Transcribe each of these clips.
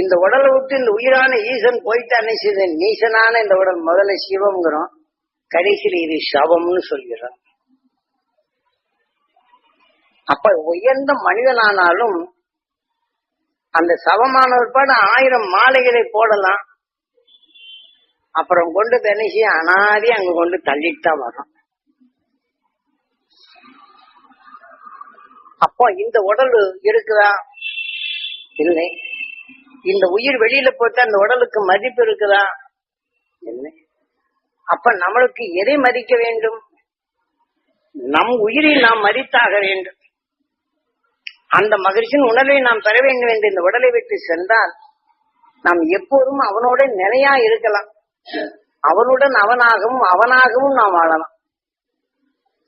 இந்த உடலை விட்டு இந்த உயிரான ஈசன் போயிட்டு என்ன செய்யுது? நீசனான இந்த உடல் முதல்ல சிவம்ங்கிறோம். கடைசியில் இது சவம்னு சொல்கிறோம். அப்ப உயர்ந்த மனிதனானாலும் அந்த சவமான பிற்பாடு ஆயிரம் மாலைகளை போடலாம். அப்புறம் கொண்டு தனிச்சு அனாதி அங்க கொண்டு தள்ளிட்டு தான் வரும் அப்போ இந்த உடல் இருக்குதா? இல்லை. இந்த உயிர் வெளியில போட்டு அந்த உடலுக்கு மதிப்பு இருக்குதா? என்ன? அப்ப நம்மளுக்கு எதை மதிக்க வேண்டும்? நம் உயிரை நாம் மதித்தாக வேண்டும். அந்த மகிழ்ச்சியின் உணர்வை நாம் பெற வேண்டும் என்று இந்த உடலை விட்டு சென்றால் நாம் எப்போதும் அவனோட நிலையா இருக்கலாம். அவனுடன் அவனாகவும் அவனாகவும் நாம் வாழலாம்.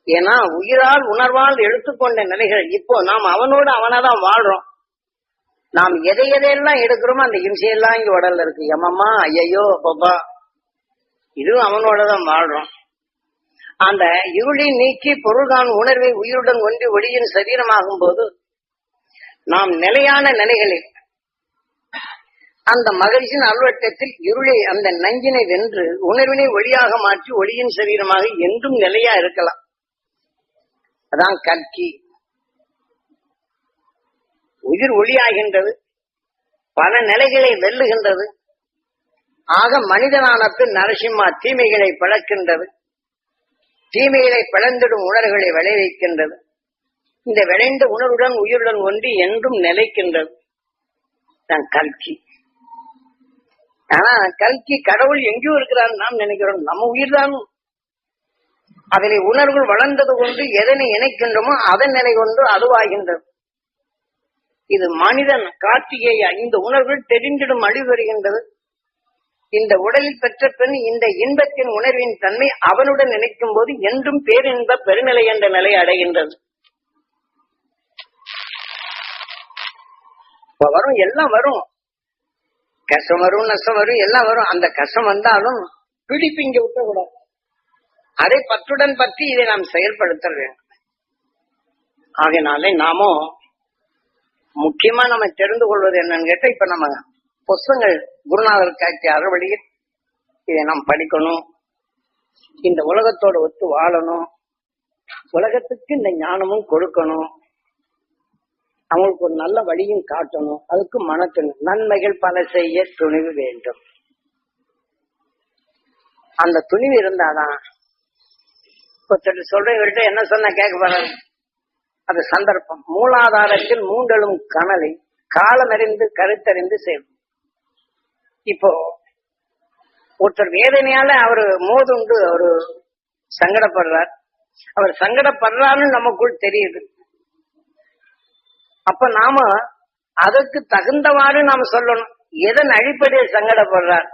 ஏன்னா உயிரால் உணர்வால் எடுத்துக்கொண்ட நிலைகள் இப்போ நாம் அவனோடு அவனாதான் வாழ்றோம். நாம் எதை எதையெல்லாம் எடுக்கிறோமோ அந்த இம்சையெல்லாம் இங்க உடல்ல இருக்கு. எமம்மா ஐயையோ பொப்பா இதுவும் அவனோட தான் வாழ்றோம். அந்த இருளை நீக்கி பொருள்கான் உணர்வை உயிருடன் ஒன்றி ஒளியின் சரீரமாகும் போது நாம் நிலையான நிலைகளில் அந்த மகிழ்ச்சியின் அல்வட்டத்தில் இருளை அந்த நஞ்சினை வென்று உணர்வினை ஒளியாக மாற்றி ஒளியின் சரீரமாக என்றும் நிலையா இருக்கலாம். அதான் கல்கி உயிர் ஒளியாகின்றது பல நிலைகளை வெல்லுகின்றது. ஆக மனிதனானத்து நரசிம்மா தீமைகளை பிளக்கின்றது. தீமைகளை பிளந்திடும் உணர்வுகளை விளைவிக்கின்றது. இந்த விளைந்த உணர்வுடன் உயிருடன் ஒன்றி என்றும் நிலைக்கின்றது. தான் கல்கி. ஆனா கல்கி கடவுள் எங்கேயோ இருக்கிறான்னு நாம் நினைக்கிறோம். நம்ம உயிர் தான் அதில் உணர்வுகள் வளர்ந்தது கொண்டு எதனை இணைக்கின்றோமோ அதன் நிலை கொண்டு அதுவாகின்றது. இது மனிதன் கார்த்திகேயா இந்த உணர்வுகள் தெரிந்திடும் அழிவு வருகின்றது இந்த உடலில் பெற்ற பெண் இந்த இன்பத்தின் உணர்வின் தன்மை அவனுடன் நினைக்கும் போது என்றும் பேரின்ப பெருநிலை என்ற நிலை அடைகின்றது. வரும் எல்லாம் வரும். கஷ்டம் வரும் நஷ்டம் வரும் எல்லாம் வரும். அந்த கஷ்டம் வந்தாலும் பிடிப்பு இங்க விட்டக்கூடாது. அதை பற்றுடன் பற்றி இதை நாம் செயல்படுத்த வேண்டும். ஆகினாலே நாமும் முக்கியமா நம்ம தெரிந்து கொள்வது என்னன்னு கேட்டா இப்ப நம்ம புஸ்தங்கள் குருநாதர் காட்சி அறுவழியில் இதை நாம் படிக்கணும். இந்த உலகத்தோட ஒத்து வாழணும். உலகத்துக்கு இந்த ஞானமும் கொடுக்கணும். அவங்களுக்கு ஒரு நல்ல வழியும் காட்டணும். அதுக்கு மனத்துணு நன்மைகள் பல செய்ய துணிவு வேண்டும். அந்த துணிவு இருந்தாதான் ஒருத்தர் சொல்றவர்கிட்ட என்ன சொன்னா கேட்க போறாரு? அது சந்தர்ப்பம். மூலாதாரத்தில் மூண்டலும் கனலை காலமறிந்து கருத்தறிந்து செய்வோம். இப்போ ஒருத்தர் வேதனையால அவர் மோதுண்டு அவரு சங்கடப்படுறார். அவர் சங்கடப்படுறாருன்னு நமக்குள் தெரியுது. அப்ப நாம அதற்கு தகுந்தவாறு நாம சொல்லணும். எதன் அடிப்படையில் சங்கடப்படுறார்?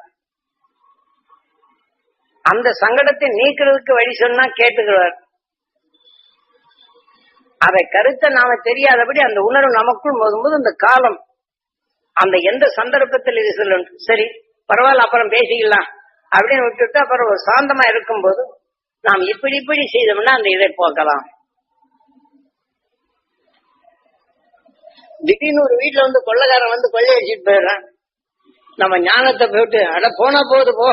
அந்த சங்கடத்தை நீக்கிறதுக்கு வழி சொன்னா கேட்டுக்கிறார். அதை கருத்தை நாம தெரியாதபடி அந்த உணர்வு நமக்குள் போகும்போது அந்த காலம் அந்த எந்த சந்தர்ப்பத்தில் இது சொல்லணும் சரி பரவாயில்ல அப்புறம் பேசிக்கலாம். அப்படின்னு விட்டுட்டு அப்புறம் ஒரு சாந்தமா இருக்கும்போது நாம் இப்படி இப்படி செய்தோம்னா அந்த இதை போக்கலாம். திடீர்னு ஒரு வீட்டுல வந்து கொள்ளக்காரன் வந்து கொள்ளையடிச்சிட்டு போயிடுறான். நம்ம ஞானத்தை போயிட்டு அட போனா போகுது போ.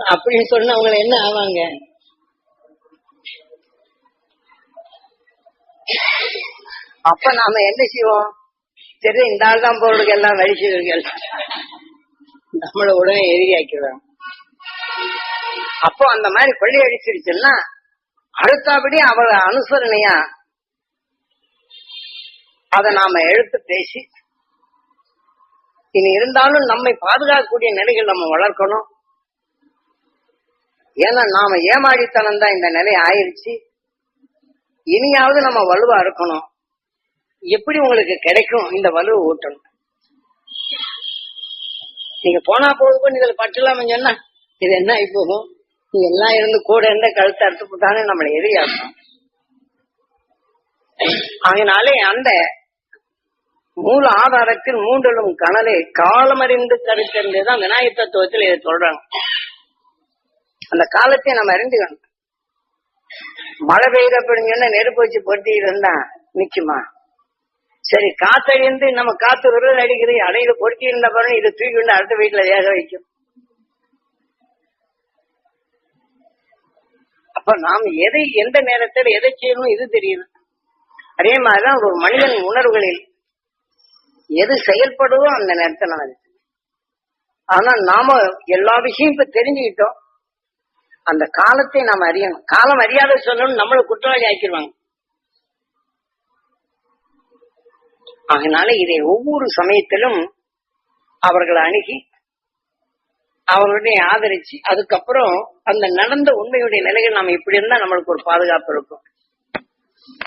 அப்படின்னு சொன்னா அவங்க என்ன ஆவாங்க? அப்ப நாம என்ன செய்வோம்? சரி இந்த ஆள் தான் பொருளுக்கு எல்லாம் வரிசைகள் நம்மள உடனே எதிரியாக்கிடுறாங்க அப்போ அந்த மாதிரி கொள்ளை அடிச்சிருச்சுன்னா அடுத்தபடி அவள அனுசரணையா அதை நாம எடுத்து பேசி இனி இருந்தாலும் நம்மை பாதுகாக்கக்கூடிய நிலைகள் நம்ம வளர்க்கணும். ஏன்னா நாம ஏமாடித்தனம் தான் இந்த நிலை ஆயிருச்சு. இனியாவது நம்ம வலுவா இருக்கணும். எப்படி உங்களுக்கு கிடைக்கும் இந்த வலு ஓட்டணும் நீங்க போனா போதும் இதுல பற்றலாம சொன்னா. இது என்ன இப்போ நீ எல்லாம் இருந்து கூட இருந்த கழுத்தை அறுத்து போட்டானே நம்மளை எதிரியாக்கும். அதனாலே அந்த மூல ஆதாரத்தில் மூன்றலும் கனலை காலமறிந்து கருத்தறிந்துதான் விநாயகர் தத்துவத்தில் இதை சொல்றாங்க. அந்த காலத்தை நம்ம அறிந்துக்கணும். மழை பெய்த சொன்னா நெருப்பு வச்சு பொருத்தி இருந்தா நிச்சயமா சரி காத்தழிந்து நம்ம காத்து விரல் அடிக்குது அடையில பொருத்தி இருந்த பாருங்க இதை தூக்கி கொண்டு அடுத்த வீட்டுல வேக வைக்கும். அப்ப நாம் எதை எந்த நேரத்தில் எதை செய்யணும் இது தெரியுது. அதே மாதிரிதான் ஒரு மனிதன் உணர்வுகளில் எது செயல்படுதோ அந்த நேரத்தில் நான் ஆனா நாம எல்லா விஷயம் இப்ப தெரிஞ்சுக்கிட்டோம். அந்த காலத்தை நாம் அறியணும். காலம் அறியாத சொல்லணும் நம்மளை குற்றவாளி ஆக்கிடுவாங்க. அதனால இதை ஒவ்வொரு சமயத்திலும் அவர்களை அணுகி அவர்களுடைய ஆதரிச்சு அதுக்கப்புறம் அந்த நடந்த உண்மையுடைய நிலைகள் நாம் இப்படி இருந்தா நம்மளுக்கு ஒரு பாதுகாப்பு இருக்கும்.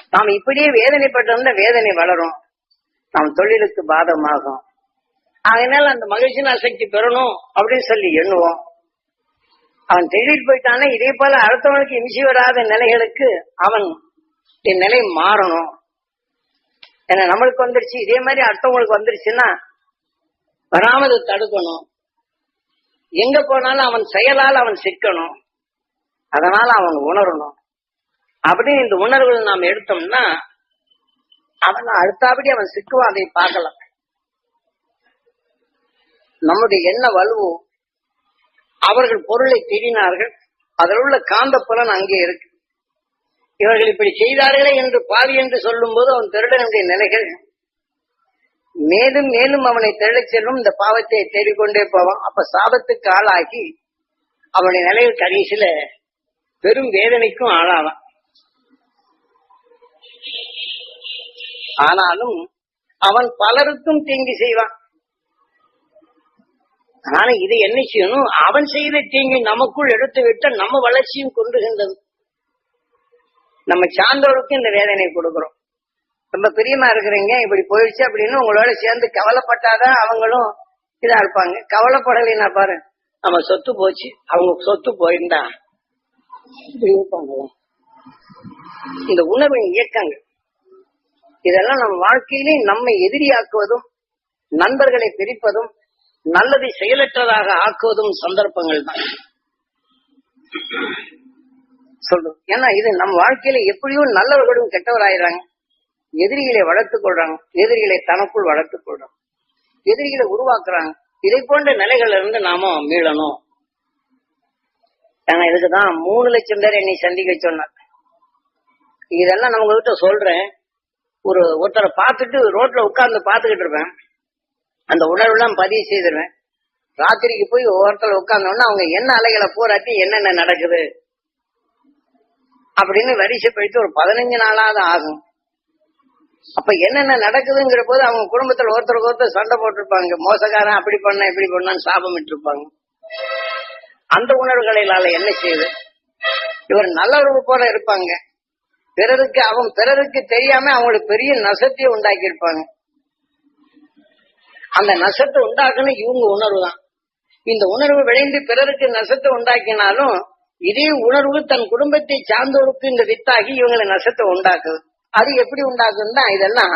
நாம் இப்படியே வேதனைப்பட்டு வந்தா வேதனை வளரும். நாம் தொழிலுக்கு பாதமாகும். அதனால அந்த மகிழ்ச்சியின் சக்தி பெறணும் அப்படின்னு சொல்லி எண்ணுவோம். அவன் தெளிவில் போயிட்டானே இதே போல அடுத்தவனுக்கு இமிசி வராத நிலைகளுக்கு அவன் என் நிலை மாறணும். ஏன்னா நம்மளுக்கு வந்துருச்சு. இதே மாதிரி அடுத்தவங்களுக்கு வந்துருச்சுன்னா வராமல் தடுக்கணும். எங்க போனாலும் அவன் செயலால் அவன் சிக்கணும். அதனால அவன் உணரணும். அப்படின்னு இந்த உணர்வுகள் நாம் எடுத்தோம்னா அவன் அடுத்தபடி அவன் சிக்குவான் அதை பார்க்கலாம் நம்முடைய என்ன வலுவோ அவர்கள் பொருளை தேடினார்கள் அதில் உள்ள காந்த புலன் அங்கே இருக்கு. இவர்கள் இப்படி செய்தார்களே என்று பாவி என்று சொல்லும் போது அவன் திருடனுடைய நிலைகள் மேலும் மேலும் அவனை திருடச் செல்லும் இந்த பாவத்தை தேடிக்கொண்டே போவான். அப்ப சாபத்துக்கு ஆளாகி அவனுடைய நிலையில் கடைசியில பெரும் வேதனைக்கும் ஆளாவான். ஆனாலும் அவன் பலருக்கும் தீங்கு செய்வான். அதனால இதை என்ன செய்யணும்? அவன் செய்த தீங்கை நமக்குள் எடுத்து விட்ட நம்ம வளர்ச்சியும் கொண்டுகின்றது. நம்ம சார்ந்தோருக்கு இந்த வேதனை கொடுக்கிறோம். ரொம்ப பிரியமா இருக்கிறீங்க இப்படி போயிடுச்சு அப்படின்னு உங்களோட சேர்ந்து கவலைப்பட்டாதான் அவங்களும் இதா இருப்பாங்க. கவலைப்படலைன்னா பாரு நம்ம சொத்து போச்சு அவங்க சொத்து போயிருந்தா இப்படி இந்த உணர்வின் இயக்கங்கள் இதெல்லாம் நம்ம வாழ்க்கையிலே நம்மை எதிரியாக்குவதும் நண்பர்களை பிரிப்பதும் நல்லதை செயலற்றதாக ஆக்குவதும் சந்தர்ப்பங்கள் தான். சொல்றோம் ஏன்னா இது நம்ம வாழ்க்கையில எப்படியோ நல்லவர்களும் கெட்டவராயிடுறாங்க. எதிரிகளை வளர்த்துக் கொள்றாங்க. எதிரிகளை தனக்குள் வளர்த்துக் கொள்றாங்க. எதிரிகளை உருவாக்குறாங்க. இதை போன்ற நிலைகள்ல இருந்து நாம மீளணும். ஏன்னா இதுக்குதான் மூணு லட்சம் பேர் என்னை சந்திக்க சொன்னார் இதெல்லாம் நான் உங்ககிட்ட சொல்றேன். ஒரு ஒருத்தரை பார்த்துட்டு ரோட்ல உட்கார்ந்து பார்த்துக்கிட்டு இருப்பேன். அந்த உணர்வுலாம் பதிவு செய்திருவேன். ராத்திரிக்கு போய் ஒவ்வொருத்தர் உட்கார்ந்தோன்னா அவங்க என்ன அலைகளை போராட்டி என்னென்ன நடக்குது? அப்படின்னு வரிசைப்படுத்தி ஒரு பதினஞ்சு நாளாவது ஆகும். அப்ப என்னென்ன நடக்குதுங்கிற போது அவங்க குடும்பத்துல ஒருத்தருக்கு ஒருத்தர் சண்டை போட்டிருப்பாங்க. மோசக்காரன் அப்படி பண்ண இப்படி பண்ணான்னு சாபம் இருப்பாங்க அந்த உணர்வுகளால என்ன செய்யுது இவர் நல்லவர்கள் போல இருப்பாங்க. பிறருக்கு அவன் பிறருக்கு தெரியாம அவங்களுக்கு பெரிய நசத்தையே உண்டாக்கி இருப்பாங்க அந்த நசத்தை உண்டாக்கணும் இவங்க உணர்வு தான் இந்த உணர்வு விளைந்து பிறருக்கு நசத்தை உண்டாக்கினாலும் இதே உணர்வு தன் குடும்பத்தை சார்ந்தோருக்கு இந்த வித்தாகி இவங்களை நஷ்டத்தை உண்டாக்குது. அது எப்படி உண்டாக்குதுன்னா இதெல்லாம்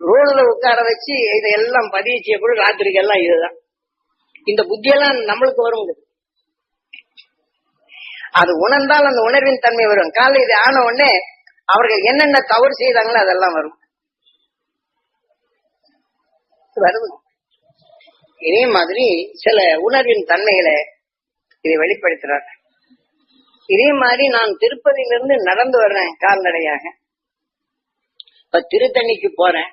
ரோடுல உட்கார வச்சு இதையெல்லாம் பதிவு கூட ராத்திரிக்கு எல்லாம் இதுதான். இந்த புத்தியெல்லாம் நம்மளுக்கு வரும் அது உணர்ந்தால் அந்த உணர்வின் தன்மை வரும். காலை இது ஆன உடனே அவர்கள் என்னென்ன தவறு செய்தாங்களோ அதெல்லாம் வரும். வருது. இதே மாதிரி சில உணர்வின் தன்மைகளை இதை வெளிப்படுத்துறாங்க இதே மாதிரி நான் திருப்பதியிலிருந்து நடந்து வர்றேன் கால்நடையாக. இப்ப திருத்தணிக்கு போறேன்.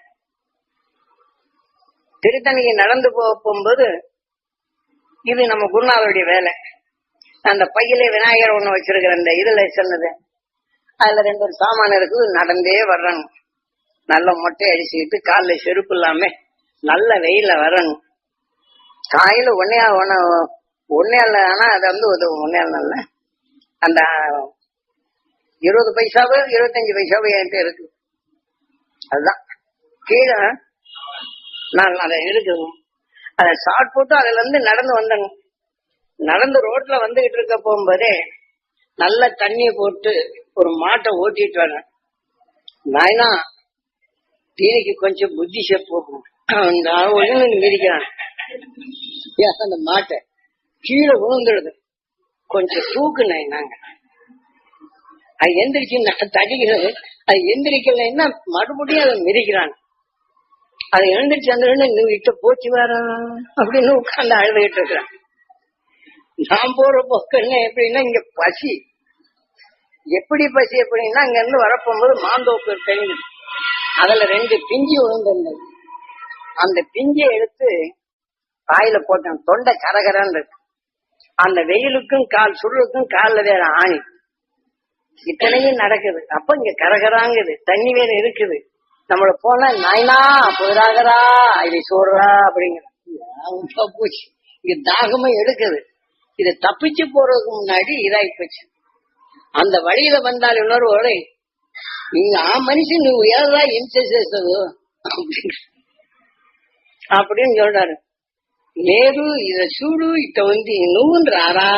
திருத்தணிக்கு நடந்து போக போகும்போது இது நம்ம குருநாதருடைய வேலை. அந்த பையில விநாயகர் ஒண்ணு வச்சிருக்கிற அந்த இதுல சொன்னது அதுல ரெண்டு ஒரு சாமான இருக்குது நடந்தே வர்றாங்க நல்ல மொட்டை அடிச்சுக்கிட்டு காலில் செருப்பு இல்லாம நல்ல வெயில வரணும் காயில ஒன்னே ஒன்னு ஒன்னே ஆனா அது வந்து உதவும். ஒன்னே நல்ல அந்த இருபது பைசாவோ இருபத்தஞ்சு பைசாவோ என்கிட்ட இருக்கு. அதுதான். கீழே நான் அதை இருக்குது அதை ஷார்ட் போட்டு அதுல இருந்து நடந்து வந்தேங்க. நடந்து ரோட்ல வந்துகிட்டு இருக்க போகும்போதே நல்ல தண்ணி போட்டு ஒரு மாட்டை ஓட்டிட்டு வரேன் நாயனா தீனிக்கு கொஞ்சம் புத்தி போகும் அந்த ஒழுங்கு மிதிக்கிறான் ஏன் அந்த மாட்டை? கீழே விழுந்துடுது. கொஞ்சம் தூக்குனேன் நாங்க அது எந்திரிச்சு நான் தடிக்கிறது. அது எந்திரிக்கலைன்னா மறுபடியும் அதை மிதிக்கிறான் அது எழுந்திரிச்சு அந்த இந்த போச்சு வர அப்படின்னு உட்கார்ந்து அழுதுகிட்டு இருக்கிறான். நான் போற போக்குன்னு எப்படின்னா இங்க பசி. எப்படி பசி எப்படின்னா அங்க இருந்து வரப்போகும்போது மாந்தோப்பு தெரிஞ்சு அதுல ரெண்டு பிஞ்சு விழுந்திருந்தது. அந்த பிஞ்சை எடுத்து வாயில போட்டேன். தொண்டை கரகரன்னு இருக்கு. அந்த வெயிலுக்கும் கால் சுருளுக்கும் காலில் வேற ஆணி. இத்தனையும் நடக்குது. அப்ப இங்க கரகராங்குது. தண்ணி வேற இருக்குது. நம்மள போனா நாயினா புதிராகரா இதை சோடுறா அப்படிங்கிற. போச்சு. இங்க தாகமும் எடுக்குது. இதை தப்பிச்சு போறதுக்கு முன்னாடி இதாகி போச்சு. அந்த வழியில வந்தால் இன்னொரு வழி நீங்க ஆ மனுஷன் நீ உயர்தா இன்சஸ் அப்படின்னு சொல்றாரு. లేదు ఇద சூடு ఇట్ట வந்து நூன்றாரா రారా?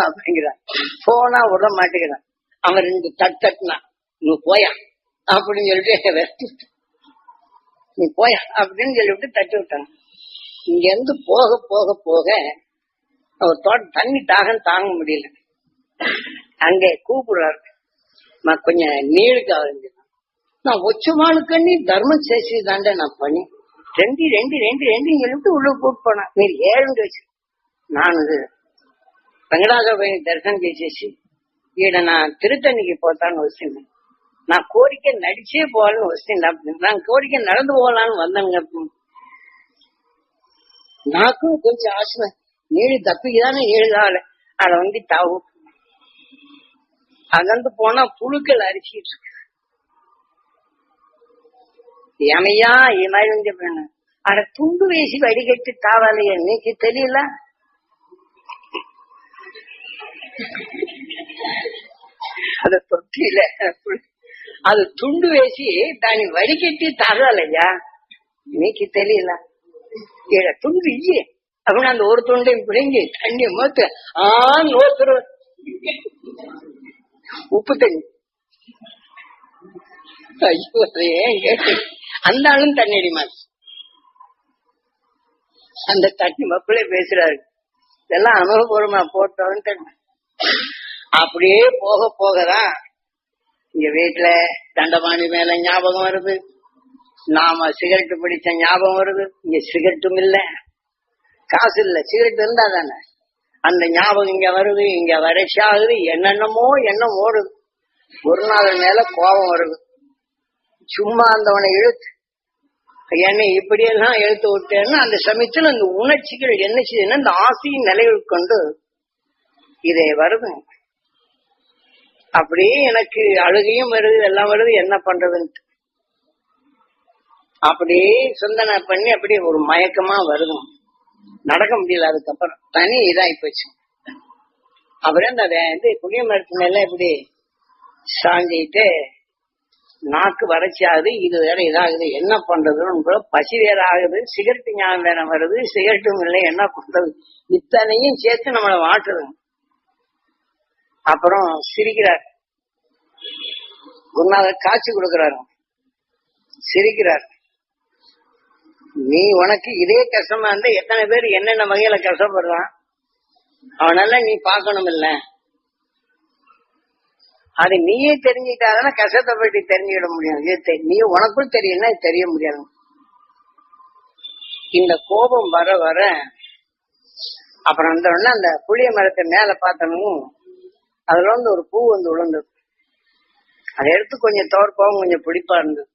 அப்படிங்கிறான் போனா விட மாட்டேங்கிறான் அவன் ரெண்டு தட் தட்டினான் நீ போயா அப்படின்னு சொல்லிட்டு வெட்டி நீ போயா அப்படின்னு சொல்லிவிட்டு தட்டி விட்டான் இங்க இருந்து போக போக போக அவர் தோட்டம் தண்ணி தாகம் தாங்க முடியல அங்க கூப்பிடுறாரு நான் கொஞ்சம் நீளுக்கு அவர் நான் ஒச்சமானுக்கு தர்மம் சேசி தாண்டே நான் பண்ணி ரெண்டு ரெண்டு ரெண்டு ரெண்டு சொல்லிட்டு உள்ள கூட்டு போனான் మీరు ஏழுண்டு வச்சு நான் வெங்கடாசபை தரிசனம் చేసేసి ఈడ నా తిరుతనికి పోతాను వస్తుంది నా కోరిక నడిచే పోవాలని వస్తుంది నా కోరిక నడந்து పోవాలని వందను నాకు కొంచెం ఆశ నీళ్ళు తప్పికిదానే నీళ్ళు కావాలి అక్కడ ఉంది తావు அங்கந்து போனா புழுக்கள் அரிச்சிட்டு இருக்கு ஏமையா ஏமாயிருந்து பண்ணு ஆனா துண்டு வீசி வடிகட்டு தாவாலையே நீக்கு தெரியல? அத தொட்டில அது துண்டு வேசி தானி வடிகட்டி தரலையா நீக்கு தெரியல. துண்டு இய அப்படின்னு அந்த ஒரு துண்டையும் பிடிங்கி தண்ணி மோத்து ஆ நோத்துரு உப்பு தண்ணி. ஐயோ ஏன் கேட்டு அந்த ஆளும் தண்ணி அடிமான் அந்த தண்ணி மக்களே பேசுறாரு. இதெல்லாம் அனுபவபூர்வமா போட்டோன்ட்டு அப்படியே போக போகதான் இங்க வீட்டுல தண்டபாணி மேல ஞாபகம் வருது. நாம சிகரெட் பிடிச்ச ஞாபகம் வருது. இங்க சிகரெட்டும் இல்ல. காசு இல்ல. சிகரெட் இருந்தா தானே. அந்த ஞாபகம் இங்க வருது. இங்க வறட்சி ஆகுது. என்னென்னமோ எண்ணம் ஓடுது. ஒரு நாள் மேல கோபம் வருது. சும்மா அந்தவனை இழுத்து. என்னை இப்படியெல்லாம் எழுத்து விட்டேன்னா அந்த சமயத்துல அந்த உணர்ச்சிகள் என்ன செய்யுதுன்னா அந்த ஆசையின் நிலைகள் கொண்டு இதே வருது. அப்படியே எனக்கு அழுகையும் வருது எல்லாம் வருது என்ன பண்றதுன்ட்டு. அப்படியே சிந்தனை பண்ணி அப்படியே ஒரு மயக்கமா வருது. நடக்க முடியல அதுக்கப்புறம். தனி இதாகி போச்சு. அப்புறம் அந்த வே- இது புளிய மரத்து மேல இப்படி சாஞ்சிட்டு நாக்கு வறட்சி ஆகுது இது வேற இதாகுது. என்ன பண்றதுன்னு கூட பசி வேற ஆகுது சிகரெட் ஞாபகம் வேற வருது சிகரெட்டும் இல்லை என்ன பண்றது? இத்தனையும் சேர்த்து நம்மளை வாட்டுது அப்புறம் சிரிக்கிறார். குருநாதர் காட்சி கொடுக்கிறாரு. சிரிக்கிறார். நீ உனக்கு இதே கஷ்டமா இருந்தா எத்தனை பேர் என்னென்ன வகையில கஷ்டப்படுறான்? அவனால நீ பார்க்கணும் இல்லை அது நீயே தெரிஞ்சுக்கிட்டாதான கஷ்டத்தை பற்றி தெரிஞ்சுக்கிட முடியும். இது நீ உனக்குள் தெரியலன்னா இது தெரிய முடியாது. இந்த கோபம் வர வர அப்புறம் அந்த உடனே அந்த புளிய மரத்தை மேல பார்த்தனும் அதுல வந்து ஒரு பூ வந்து விழுந்தது அதை எடுத்து கொஞ்சம் தோற்கவும் கொஞ்சம் பிடிப்பா இருந்தது.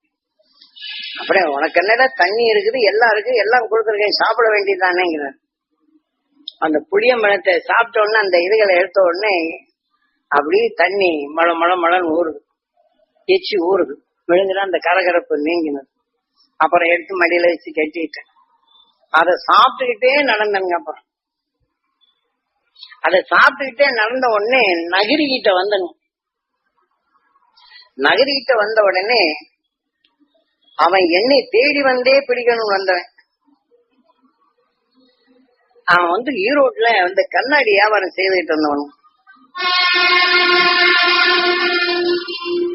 அப்புறம் உனக்கு என்னடா தண்ணி இருக்குது? எல்லாம் இருக்கு. எல்லாம் கொடுத்துருக்கேன். சாப்பிட வேண்டியதானேங்கிறார் அந்த புளிய மரத்தை சாப்பிட்ட உடனே அந்த இதுகளை எடுத்த உடனே அப்படியே தண்ணி மழை மழை மழைன்னு ஊறுது. எச்சு ஊறுது. விழுங்குற அந்த கரகரப்பு நீங்கினது. அப்புறம் எடுத்து மடியில வச்சு கட்டிட்டேன். அதை சாப்பிட்டுக்கிட்டே நடந்தேங்க அப்புறம். அதை சாப்பிட்டுக்கிட்டே நடந்த உடனே நகிரிகிட்ட வந்தனும் நகரிகிட்ட வந்த உடனே அவன் என்னை தேடி வந்தே பிடிக்கணும் வந்தவன். அவன் வந்து ஈரோட்ல வந்து கண்ணாடி வியாபாரம் செய்துகிட்டு இருந்தவனும்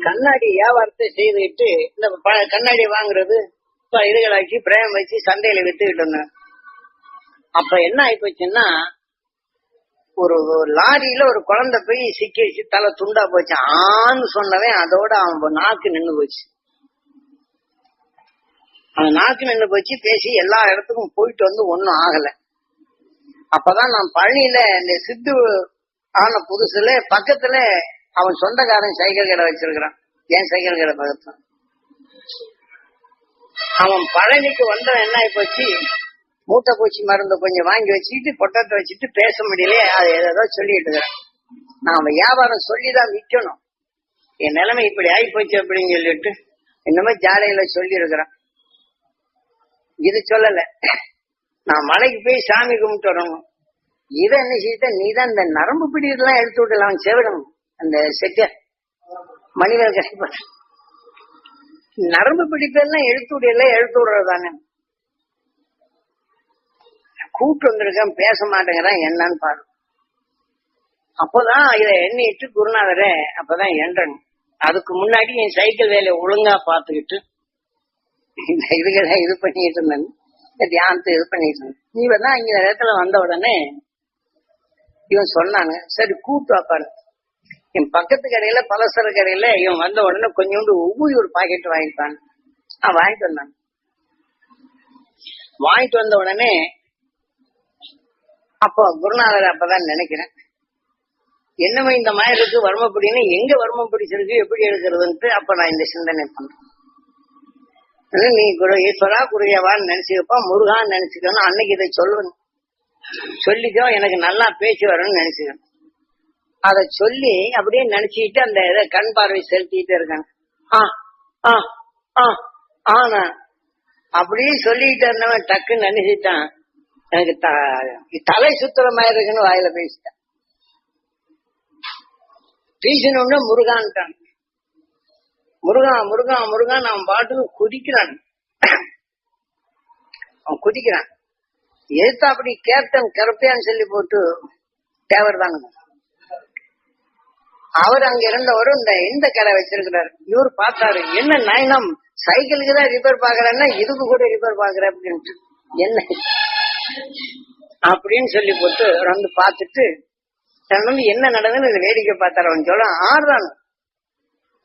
கண்ணாடி வியாபாரத்தை செய்துட்டு இந்த ப- கண்ணாடி வாங்குறது இப்ப இதுகளாக்கி பிரேம் வச்சு சந்தையில வித்துக்கிட்டு இருந்தேன். அப்ப என்ன ஆயிப்போச்சுன்னா ஒரு ஒரு லாரியில ஒரு குழந்தை போய் சிக்கிச்சு தலை துண்டா போச்சு. ஆன்னு சொன்னவன் அதோட அவன் நாக்கு நின்னு போச்சு. அந்த நாக்கு நின்று போச்சு பேசி எல்லா இடத்துக்கும் போயிட்டு வந்து ஒன்னும் ஆகல. அப்பதான் நான் பழனியில இந்த சித்து ஆன புதுசுல பக்கத்துல அவன் சொந்தக்காரன் சைக்கிள் கடை வச்சிருக்கிறான். ஏன் சைக்கிள் கடை பக்கத்துல? அவன் பழனிக்கு வந்தவன் என்ன ஆயிப்போச்சு? போச்சு மூட்டை பூச்சி மருந்து கொஞ்சம் வாங்கி வச்சுக்கிட்டு பொட்டத்தை வச்சுட்டு பேச முடியலையே அது ஏதோ சொல்லிட்டு இருக்கிறான். நாம வியாபாரம் சொல்லிதான் விற்கணும் என் நிலைமை இப்படி ஆகி போச்சு அப்படின்னு சொல்லிட்டு இன்னமே ஜாலையில சொல்லி இருக்கிறான் இது சொல்லல. நான் மலைக்கு போய் சாமி கும்பிட்டு வரணும். இதை என்ன செய்த? நீ தான் இந்த நரம்பு பிடிலாம் எடுத்து விடலாம் செவிடும் அந்த செக்க மணிவேல் கஷ்டப்பட்ட நரம்பு பிடிப்பெல்லாம் எடுத்து விடல எடுத்து விடுறது தானே கூப்பிட்டு வந்திருக்கேன் பேச மாட்டேங்கிறான் என்னன்னு பாரு. அப்போதான் இதை எண்ணிட்டு குருநாதரே அப்பதான் எண்டணும் அதுக்கு முன்னாடி என் சைக்கிள் வேலையை ஒழுங்கா பாத்துக்கிட்டு இதுக்கெல்லாம் இது பண்ணிட்டு இருந்தேன். தியானத்தை இது பண்ணிட்டு இருந்தேன். நீ தான் இங்க நேரத்துல வந்த உடனே இவன் சொன்னாங்க சரி கூப்பிட்டு வாப்பாரு என் பக்கத்து கடையில பலசர கடையில இவன் வந்த உடனே கொஞ்சோண்டு ஒவ்வொரு ஒரு பாக்கெட் வாங்கிப்பான். நான் வாங்கிட்டு வந்தான். வாங்கிட்டு வந்த உடனே அப்போ குருநாதர் அப்பதான் நினைக்கிறேன் என்னமே இந்த மாதிரி இருக்கு வர்மம் பிடின்னு எங்க வர்மம் பிடிச்சிருக்கு எப்படி எடுக்கிறதுன்ட்டு அப்ப நான் இந்த சிந்தனை பண்றேன் நீ குரு ஈஸ்வரா குருயவான்னு நினைச்சுக்கப்பா முருகான்னு நினைச்சுக்கணும் அன்னைக்கு இதை சொல்லணும் சொல்லிக்கோ எனக்கு நல்லா பேச்சு வரணும்னு நினைச்சுக்கணும் அத சொல்லி அப்படியே நினைச்சுக்கிட்டு அந்த இதை கண் பார்வை செலுத்திட்டு இருக்காங்க. ஆ ஆ ஆ ஆனா அப்படியே சொல்லிட்டு இருந்தவன் டக்குன்னு நினைச்சிட்டான். எனக்கு த- தலை சுத்துற மாதிரி இருக்குன்னு வாயில பேசிட்டான். பேசினோம்னா முருகான்ட்டான். முருகா முருகா முருகா அவன் பாட்டுக்கு குதிக்கிறான். அவன் குதிக்கிறான். எதுக்கு அப்படி கேப்டன் கருப்பையான்னு சொல்லி போட்டு தேவர் தானுங்க. அவர் அங்க இருந்தவரும் இந்த இந்த கடை வச்சிருக்கிறாரு. இவர் பார்த்தாரு என்ன நயனம் சைக்கிளுக்கு தான் ரிப்பேர் பாக்குறேன்னா இதுக்கு கூட ரிப்பேர் பாக்குற அப்படின்ட்டு. என்ன? அப்படின்னு சொல்லி போட்டு அவர் வந்து பார்த்துட்டு தன் வந்து என்ன நடந்ததுன்னு இந்த வேடிக்கை பார்த்தாரு அவன். சொல்ல ஆடுறான்.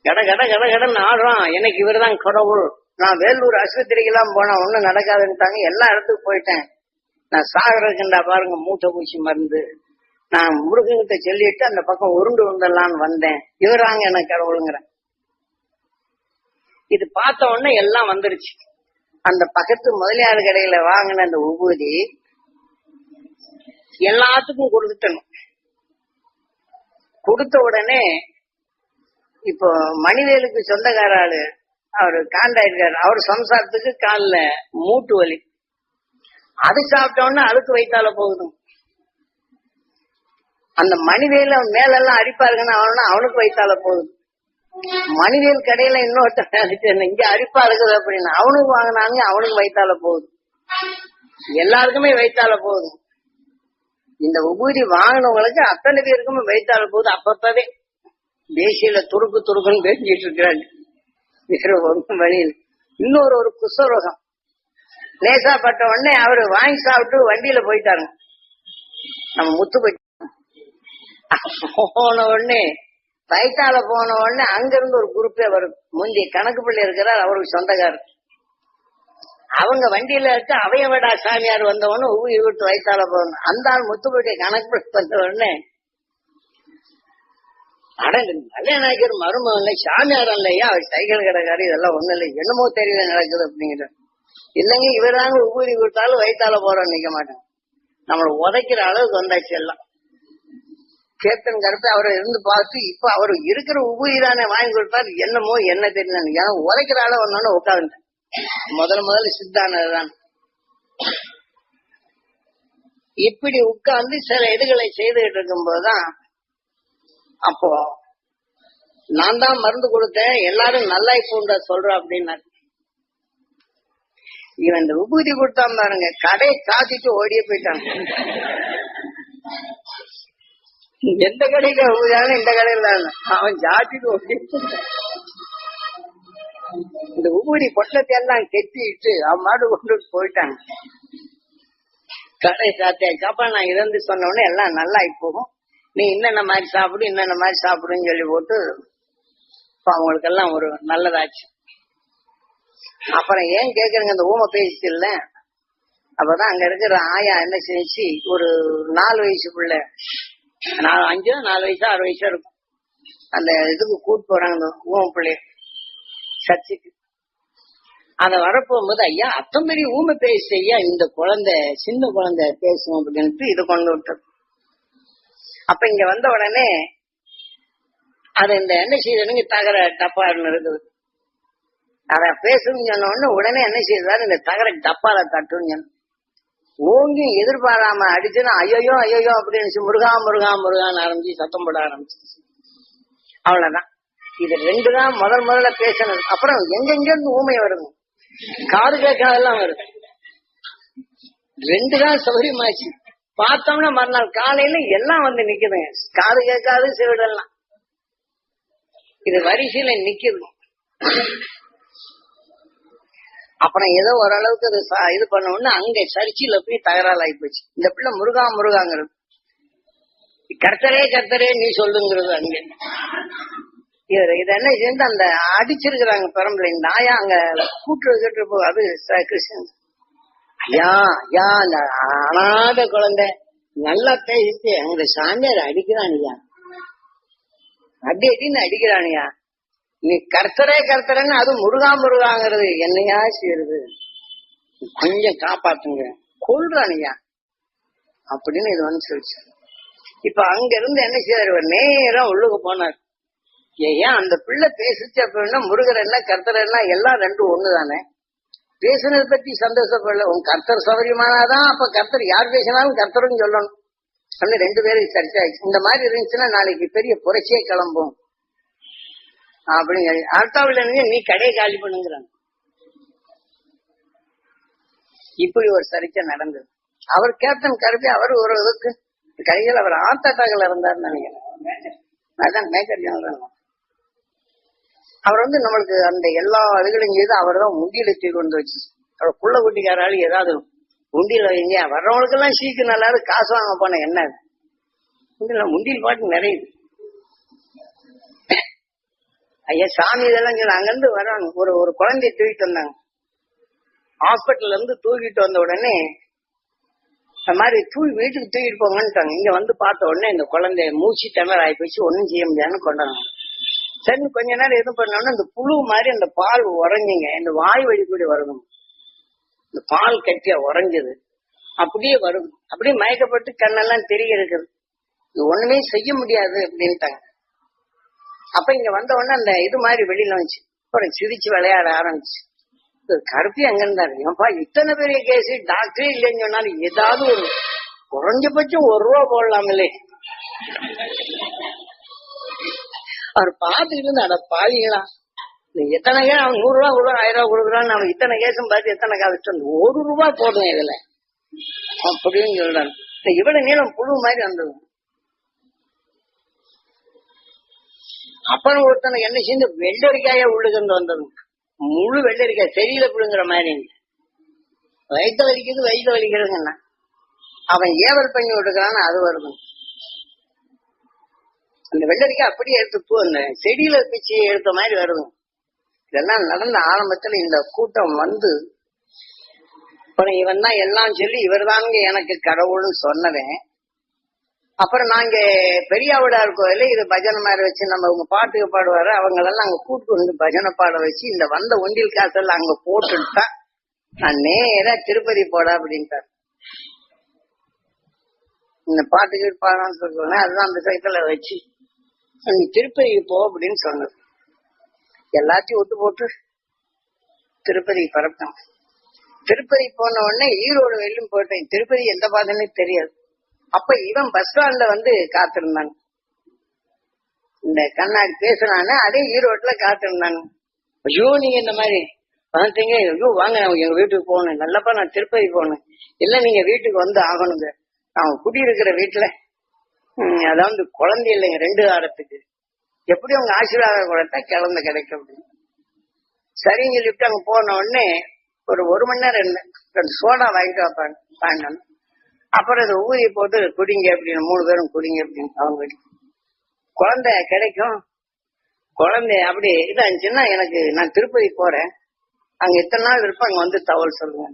கட கட கட கடன்னு ஆடுறான். எனக்கு இவர்தான் கடவுள். நான் வேலூர் ஆஸ்பத்திரிக்கெல்லாம் போனா ஒண்ணும் நடக்காதுன்னுட்டாங்க. எல்லா இடத்துக்கும் போயிட்டேன். நான் சாகரக்குண்டா பாருங்க மூட்டை பூச்சி மருந்து. நான் முருகன்கிட்ட சொல்லிட்டு அந்த பக்கம் உருண்டு வந்துடலான்னு வந்தேன். இவராங்க எனக்கு கடவுளுங்கிறேன் இது பார்த்த உடனே எல்லாம் வந்துருச்சு. அந்த பக்கத்து முதலியார் கடையில வாங்கின அந்த உபூதி எல்லாத்துக்கும் கொடுத்துட்டணும் கொடுத்த உடனே இப்போ மணிவேலுக்கு சொந்தக்கார ஆளு அவரு காண்டாயிருக்காரு அவர் சம்சாரத்துக்கு காலில் மூட்டு வலி. அது சாப்பிட்ட உடனே அதுக்கு வைத்தால போகுதும் அந்த மனிதையில மேலெல்லாம் அரிப்பாருக்குன்னு அவனா அவனுக்கு வைத்தால போகுது மனிதன் கடையில இன்னொருத்தன் இங்க அரிப்பா இருக்குது அப்படின்னு அவனுக்கு வாங்கினாங்க அவனுக்கு வைத்தால போகுது எல்லாருக்குமே வைத்தால போகுது இந்த உபூதி வாங்கினவங்களுக்கு அத்தனை பேருக்குமே வைத்தால போகுது அப்பப்பவே தேசியில துருக்கு துருக்குன்னு பேசிட்டு இருக்கிறாங்க. வேற ஒன்றும் வழியில் இன்னொரு ஒரு குசரோகம். லேசா பட்ட உடனே அவரு வாங்கி சாப்பிட்டு வண்டியில போயிட்டாருங்க நம்ம முத்து போய் போன உடனே பைத்தால போன உடனே அங்க இருந்து ஒரு குரூப்பே வரும். முந்தி கணக்கு பிள்ளை இருக்கிறார் அவருக்கு சொந்தக்காரர். அவங்க வண்டியில இருக்க அவையவடா சாமியார் வந்த உடனே உயிர் விட்டு வயிற்றால போகணும் அந்த ஆள் முத்துப்பட்டி கணக்கு பிள்ளை வந்த உடனே அடங்கு கல்யாணம் மருமகன் சாமியார் இல்லையா? அவர் சைக்கிள் கடைக்காரு இதெல்லாம் ஒண்ணும் இல்லை என்னமோ தெரியல நடக்குது அப்படிங்கிற இல்லைங்க இவராங்க உபூதி கொடுத்தாலும் வயிற்றால போறோம் நிக்க மாட்டாங்க. நம்மளை உதைக்கிற அளவுக்கு வந்தாச்சு எல்லாம். கேப்டன் கருப்பை அவரை இருந்து பார்த்து இப்ப அவர் இருக்கிற உபூதி தானே வாங்கி கொடுத்தாரு என்னமோ என்ன தெரியல ஏன்னா உதைக்கிற அளவு வந்தோன்னு உட்காந்துட்டேன் முதல்ல முதல்ல சித்தானதுதான் இப்படி உட்கார்ந்து சில இதுகளை செய்துகிட்டு இருக்கும்போதுதான் அப்போ நான் தான் மருந்து கொடுத்தேன் எல்லாரும் நல்லா இப்ப சொல்ற அப்படின்னாரு. இவன் இந்த விபூதி கொடுத்தான் பாருங்க. கடை சாத்திட்டு ஓடியே போயிட்டான். எந்த கடையில உபூதியான இந்த கடையில அவன் ஜாத்திட்டு ஓடி இந்த உபூதி பொட்டத்தை எல்லாம் கெட்டிட்டு அவன் மாடு கொண்டு போயிட்டாங்க கடை சாத்தியாச்சு அப்ப நான் இறந்து சொன்ன உடனே எல்லாம் நல்லா போகும். நீ என்னென்ன மாதிரி சாப்பிடு என்னென்ன மாதிரி சாப்பிடுன்னு சொல்லி போட்டு இப்ப அவங்களுக்கு எல்லாம் ஒரு நல்லதாச்சு. அப்புறம் ஏன் கேக்குறீங்க? அந்த ஊமை பேசிச்சு இல்ல அப்பதான் அங்க இருக்கிற ஆயா என்ன செஞ்சு ஒரு நாலு வயசு பிள்ளை நாலு அஞ்சு நாலு வயசு ஆறு வயசா இருக்கும். அந்த இதுக்கு கூட்டு போறாங்க அந்த ஊமை பிள்ளைய சர்ச்சுக்கு. அத வரப்போகும்போது ஐயா அத்தம் பெரிய ஊமை பேசு ஐயா இந்த குழந்தை சின்ன குழந்தை பேசும் அப்படின்ட்டு இதை கொண்டு விட்டது. அப்ப இங்க வந்த உடனே அது இந்த என்ன செய்யணுங்க தகர டப்பாருன்னு இருக்குது. அத பேசுன்னு சொன்ன உடனே உடனே என்ன செய்தாரு? இந்த தகர டப்பால தட்டுன்னு சொன்ன. ஓங்கி எதிர்பாராம அடிச்சுன்னா ஐயோ ஐயோ அப்படின்னு முருகா முருகா முருகான்னு ஆரம்பிச்சு சத்தம் போட ஆரம்பிச்சு அவ்வளவுதான். இது ரெண்டு தான் முதல் முதல்ல பேசணும் அப்புறம் எங்கெங்க இருந்து ஊமை வருது? காது கேட்காதெல்லாம் வருது. ரெண்டு தான் சௌகரியமாச்சு பார்த்தோம்னா மறுநாள் காலையில எல்லாம் வந்து நிக்குதுங்க. காது கேட்காது செவிடெல்லாம். இது வரிசையில நிக்குது. அப்புறம் ஏதோ ஓரளவுக்கு அது சா- இது பண்ண உடனே அங்க சர்ச்சில போய் தகராறு ஆகி போச்சு. இந்த பிள்ளை முருகா முருகாங்கிறது. கர்த்தரே கர்த்தரே நீ சொல்லுங்கிறது அங்க. இவர் இது என்ன சேர்ந்து அந்த அடிச்சிருக்கிறாங்க பெரம்புல நாயா அங்க கூட்டு கேட்டு போ அது ச- ஐயா ஐயா அந்த அனாத குழந்தை. நல்லா பேசிட்டு அவங்க சாமியார் அடிக்கிறானியா அடி அடின்னு அடிக்கிறானியா நீ கர்த்தரே கர்த்தரன்னு அது முருகா முருகாங்கிறது. என்னையா செய்யறது கொஞ்சம் காப்பாத்துங்க. கொள்றானியா அப்படின்னு இது வந்து சொல்லிச்சு. இப்ப அங்க இருந்து என்ன செய்யறாரு நேரம் உள்ளுக்கு போனார். ஏன் அந்த பிள்ளை பேசிச்சு அப்படின்னா முருகர் என்ன கர்த்தர் என்ன? எல்லாம் ரெண்டும் ஒண்ணுதானே? பேசுனதை பத்தி சந்தோஷப்படல. உன் கர்த்தர் சௌகரியமானாதான் அப்ப கர்த்தர் யார் பேசினாலும் கர்த்தரும் சொல்லணும். அப்படின்னு ரெண்டு பேரும் சர்ச்சை ஆயிடுச்சு இந்த மாதிரி இருந்துச்சுன்னா நாளைக்கு பெரிய புரட்சியே கிளம்பும். அப்படின்னு அடுத்தாவில் நீ கடையை காலி பண்ணுங்கிறாங்க. இப்படி ஒரு சரிக்கை நடந்தது. அவர் கேப்டன் கருப்பி அவர் ஒரு இதுக்கு கையில் அவர் ஹார்ட் அட்டாக்ல இருந்தாருன்னு நினைக்கிறேன். அதான் மேஜர் ஜெனரல் அவர் வந்து நம்மளுக்கு அந்த எல்லா இதுகளையும் செய்து அவர் தான் உண்டியில தூக்கி கொண்டு வச்சு. அவர் புள்ள குட்டிக்காராலும் ஏதாவது உண்டியில வைங்க. வர்றவங்களுக்கு எல்லாம் சீக்கு நல்லா காசு வாங்க போன என்ன அது? உண்டியல முண்டியில் பாட்டு நிறையுது. ஐயா சாமி இதெல்லாம் சொல்லி அங்கிருந்து வராங்க. ஒரு ஒரு குழந்தைய தூக்கிட்டு வந்தாங்க. ஹாஸ்பிட்டல்ல இருந்து தூக்கிட்டு வந்த உடனே இந்த மாதிரி தூய் வீட்டுக்கு தூக்கிட்டு போங்கன்ட்டாங்க. இங்க வந்து பார்த்த உடனே இந்த குழந்தைய மூச்சு திணற ஆகி போச்சு. ஒண்ணும் செய்ய முடியாதுன்னு கொண்டாங்க. சரி கொஞ்ச நேரம் எது பண்ணோம்னா இந்த புழு மாதிரி அந்த பால் உறைஞ்சிங்க. இந்த வாய் வழி கூட வரணும் இந்த பால் கட்டியா உறைஞ்சது. அப்படியே வரும் அப்படியே மயக்கப்பட்டு கண்ணெல்லாம் தெரிய இருக்குது. இது ஒண்ணுமே செய்ய முடியாது அப்படின்ட்டாங்க. அப்ப இங்க வந்த உடனே அந்த இது மாதிரி வெளியில வந்துச்சு. அப்புறம் சிரிச்சு விளையாட ஆரம்பிச்சு. கருப்பி அங்க இருந்தாரு? ஏன்பா இத்தனை பெரிய கேஸ் டாக்டரே இல்லைன்னு சொன்னாலும் ஏதாவது ஒரு குறைஞ்சபட்சம் ஒரு ரூபா போடலாமில்லே அவர் பார்த்துக்கிட்டு இருந்தா அட பாவிங்களா நீ எத்தனை கேஸ் அவன் நூறு ரூபா கொடுக்குறான் ஆயிரம் ரூபா கொடுக்குறான்னு அவன் இத்தனை கேஸும் பார்த்து எத்தனை காசு ஒரு ரூபா போடுங்க இதுல. அப்படின்னு சொல்றான் இந்த இவ்வளவு நீளம் புழு மாதிரி வந்தது. அப்புறம் ஒருத்தனுக்கு என்ன செஞ்சு வெள்ளரிக்காய உள்ளுக்கு வந்தது. முழு வெள்ளரிக்காய் செடியில புழுங்குற மாதிரி வயிற்று வலிக்குது வயிற்று வலிக்கிறதுங்கண்ணா அவன் ஏவல் பண்ணி விட்டுக்கிறான்னு அது வருது. அந்த வெள்ளரிக்காய் அப்படியே எடுத்து பூ அந்த செடியில பிச்சு எடுத்த மாதிரி வருது. இதெல்லாம் நடந்த ஆரம்பத்துல இந்த கூட்டம் வந்து அப்புறம் இவன் தான் எல்லாம் சொல்லி இவர் தானுங்க எனக்கு கடவுள்னு சொன்னவன். அப்புறம் நாங்க பெரியாவிடார் கோயில இது பஜனை மாதிரி வச்சு நம்ம உங்க பாட்டுக்கு பாடுவாரு. அவங்களெல்லாம் அங்க கூட்டு வந்து பஜனை பாட வச்சு இந்த வந்த ஒண்டில் காசெல்லாம் அங்க போட்டுட்டா நான் நேரா திருப்பதி போட அப்படின்ட்டார். இந்த பாட்டுக்கு பாடணும்னு சொல்லுவேன். அதுதான் அந்த சைக்கிள வச்சு நீ திருப்பதிக்கு போ அப்படின்னு சொன்னது எல்லாத்தையும் ஒத்து போட்டு திருப்பதி பரப்பிட்டோம் திருப்பதி போன உடனே ஈரோடு வெளியும் போயிட்டேன். திருப்பதி எந்த பாதைன்னு தெரியாது. அப்ப இவன் பஸ் ஸ்டாண்ட்ல வந்து காத்திருந்தான். இந்த கண்ணாடி பேசுனானே அதே ஈரோட்ல காத்திருந்தாங்க ஐயோ நீங்க இந்த மாதிரி வந்துட்டீங்க ஐயோ வாங்க நான் எங்க வீட்டுக்கு போகணும். நல்லப்பா நான் திருப்பதி போகணும். இல்ல நீங்க வீட்டுக்கு வந்து ஆகணுங்க. நான் குடியிருக்கிற வீட்டுல அதாவது குழந்தை இல்லைங்க ரெண்டு வாரத்துக்கு. எப்படி உங்க ஆசீர்வாதம் கொடுத்தா கிளம்ப கிடைக்கும் அப்படின்னு. சரின்னு சொல்லிட்டு அங்க போன உடனே ஒரு ஒரு மணி நேரம் சோடா வாங்கிட்டு வைப்பாங்க வாங்கினாங்க அப்புறம் இதை ஊதி போட்டு குடிங்க அப்படின்னு மூணு பேரும் குடிங்க அப்படின்னு அவங்க குழந்தை கிடைக்கும். குழந்தை அப்படி இதாச்சுன்னா எனக்கு நான் திருப்பதி போறேன். அங்க இத்தனை நாள் இருப்போம் அங்க வந்து தகவல் சொல்லுங்க.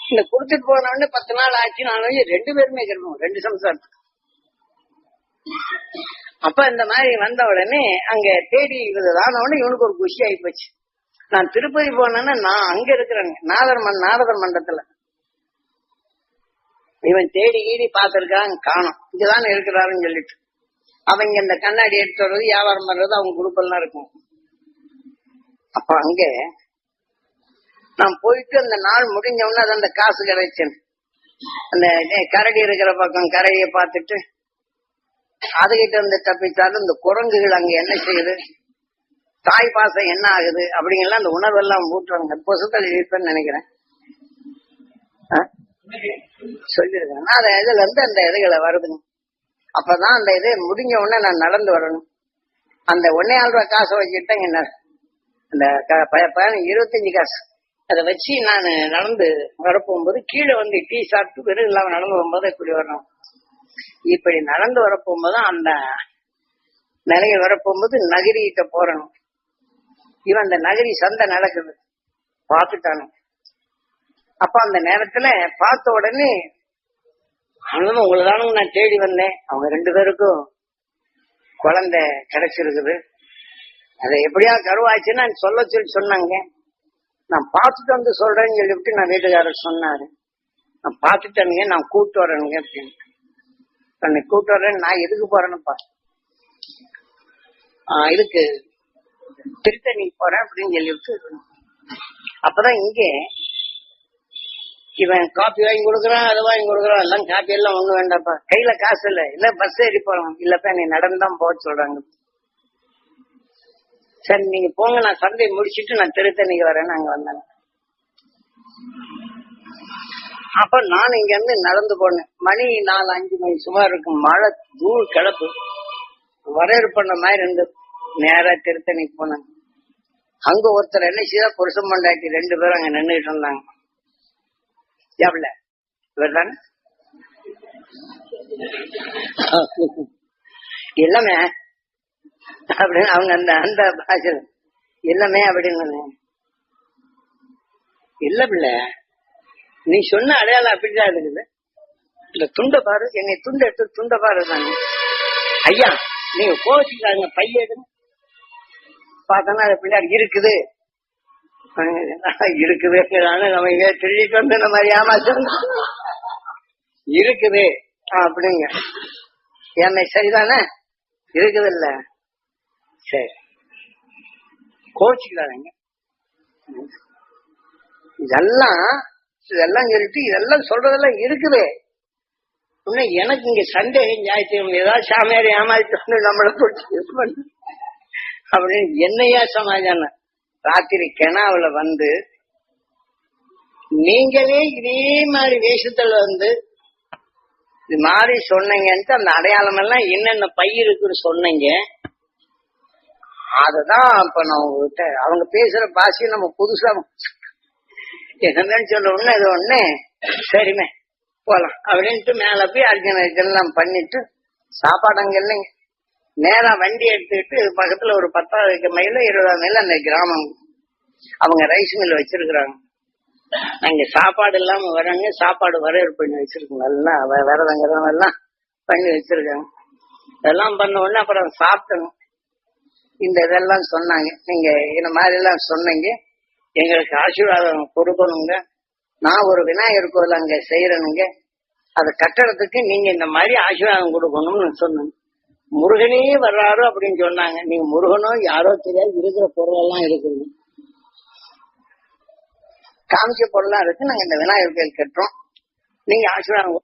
இந்த கொடுத்துட்டு போன உடனே பத்து நாள் ஆச்சு நான் ரெண்டு பேருமே இருக்கணும் ரெண்டு சம்சாரத்துக்கு அப்ப இந்த மாதிரி வந்த உடனே அங்க தேடி ஆன உடனே இவனுக்கு ஒரு குஷி ஆகி போச்சு. நான் திருப்பதி போனேன்னா நான் அங்க இருக்கிறேங்க. நாதர் மண் நாரதர் மண்டத்துல இவன் தேடி ஈடி பார்த்திருக்கான் காணும். இங்கதான் இருக்கிறாருன்னு சொல்லிட்டு. அவங்க இந்த கண்ணாடி எடுத்து வர்றது வியாபாரம் பண்றது அவங்க குரூப்பெல்லாம் இருக்கும். அப்ப அங்க நான் போயிட்டு அந்த நாள் முடிஞ்சவுடனே அது அந்த காசு கிடைச்சேன். அந்த கரடி இருக்கிற பக்கம் கரையை பார்த்துட்டு அதுகிட்ட இருந்து தப்பித்தாலும் இந்த குரங்குகள் அங்க என்ன செய்யுது? தாய் பாசம் என்ன ஆகுது? அப்படிங்கலாம் அந்த உணர்வெல்லாம் ஊட்டுறாங்க. பொசுக்கள் இருப்பேன்னு நினைக்கிறேன். ஆ? சொல்லியிருக்கேன் அந்த இதுல இருந்து அந்த இதுகளை வருதுங்க. அப்பதான் அந்த இது முடிஞ்ச உடனே நான் நடந்து வரணும். அந்த ஒன்னே ஆள் ரூபாய் காசை வச்சுட்டேங்க என்ன அந்த க- ப- இருபத்தஞ்சு காசு. அதை வச்சு நான் நடந்து வரப்போகும்போது கீழே வந்து டீ சாப்பிட்டு வெறும் இல்லாம நடந்து போகும்போது இப்படி வரணும். இப்படி நடந்து வரப்போகும்போது அந்த நிலையில் வரப்போகும்போது நகரிகிட்ட போறணும். இவன் அந்த நகரி சந்தை நடக்குது. பார்த்துட்டானு அப்ப அந்த நேரத்துல பார்த்த உடனே அண்ணன் உங்களை தானுங்க நான் தேடி வந்தேன். அவங்க ரெண்டு பேருக்கும் குழந்தை கிடைச்சிருக்குது. அதை எப்படியா கருவாச்சுன்னு சொல்ல சொல்லி சொன்னாங்க. நான் பார்த்துட்டு வந்து சொல்றேன்னு சொல்லிவிட்டு நான் வீட்டுக்காரர் சொன்னாரு. நான் பார்த்துட்டேனுங்க நான் கூப்பிட்டு வரேனுங்க அப்படின்னு. தன்னை கூப்பிட்டு வரேன் நான் எதுக்கு போறேன்னுப்பா. இதுக்கு திருத்தணி போறேன் அப்படின்னு சொல்லிவிட்டு அப்பதான் இங்கே இவன் காப்பி வாங்கி கொடுக்குறான் அதை வாங்கி கொடுக்குறான் எல்லாம் காப்பி எல்லாம் ஒண்ணு வேண்டாப்பா கையில காசு இல்ல. இல்ல பஸ் ஏறி போறோம் இல்லப்பா நீ நடந்தான் போக சொல்றாங்க. சரி நீங்க போங்க நான் சந்தை முடிச்சிட்டு நான் திருத்தணிக்கு வரேன்னு அங்க வந்தேன். அப்ப நான் இங்க இருந்து நடந்து போனேன். மணி நாலு அஞ்சு மணி சுமார் இருக்கும். மழை தூள் கிளப்பு. வரையறு பண்ண மாதிரி இருந்து நேரா திருத்தணிக்கு போனேன். அங்க ஒருத்தர் என்ன செய்தா புருஷன் பொண்டாட்டி ரெண்டு பேரும் அங்க நின்றுட்டு இருந்தாங்க. எவ்வளவு? இவர் தானே எல்லாமே அப்படின்னு அவங்க அந்த அந்த பாஷை. எல்லாமே அப்படின்னு இல்ல பிள்ளை நீ சொன்ன அடையாளம் அப்படிதான் இருக்குது. இந்த துண்ட பாரு என்னை துண்ட எடுத்து துண்ட பாரு தானே ஐயா நீங்க கோச்சிக்காங்க பைய எடுங்க பார்த்தோன்னா அது பிள்ளையார் இருக்குது. இருக்குது நம்ம இங்க திருடிட்டு வந்து நம்ம ஏமாச்சோம் இருக்குது அப்படிங்க. என்னை சரிதானே? இருக்குது இல்ல சரி. கோச்சிக்கிறாங்க இதெல்லாம் இதெல்லாம் சொல்லிட்டு இதெல்லாம் சொல்றதெல்லாம் இருக்குது. இன்னும் எனக்கு இங்க சந்தேகம் ஞாயிற்று ஏதாவது சாமியார் ஏமாத்திட்டு நம்மளை போட்டு அப்படின்னு என்னையா சமாதானம்? ராத்திரி கெனாவில் வந்து நீங்களே இதே மாதிரி வேஷத்துல வந்து இது மாதிரி சொன்னீங்கன்ட்டு அந்த அடையாளம் எல்லாம் என்னென்ன பயிர் இருக்குன்னு சொன்னீங்க. அததான் இப்ப நான் உங்ககிட்ட அவங்க பேசுற பாஷையை நம்ம புதுசா என்னன்னு சொல்ல ஒண்ணு இது ஒண்ணு சரிமே போலாம் அப்படின்ட்டு மேல போய் அர்ஜுன இதெல்லாம் பண்ணிட்டு சாப்பாடு அங்க இல்லைங்க. நேரா வண்டி எடுத்துக்கிட்டு பக்கத்துல ஒரு பத்தாவது மைல இருபதாவது மைல அந்த கிராமம். அவங்க ரைஸ் மில் வச்சிருக்கிறாங்க. அங்க சாப்பாடு இல்லாம வராங்க சாப்பாடு வரவேற்பு பண்ணி வச்சிருக்கோம் எல்லாம் வ- விரதங்கிறவங்க எல்லாம் பண்ணி வச்சிருக்காங்க. இதெல்லாம் பண்ண உடனே அப்புறம் சாப்பிட்டோம். இந்த இதெல்லாம் சொன்னாங்க. நீங்க இந்த மாதிரி எல்லாம் சொன்னீங்க. எங்களுக்கு ஆசீர்வாதம் கொடுக்கணுங்க. நான் ஒரு விநாயகர் கோயில் அங்க செய்யறனுங்க. அது கட்டடத்துக்கு நீங்க இந்த மாதிரி ஆசீர்வாதம் கொடுக்கணும்னு சொன்னேன். முருகனே வர்றாரு அப்படின்னு சொன்னாங்க. நீங்க முருகனோ யாரோ தெரியாது இருக்கிற பொருள் எல்லாம் இருக்குது. காமிச்ச பொருளா இருக்கு. நாங்க இந்த விநாயகர் கோயில் கட்டுறோம். நீங்க ஆசீர்வாதம்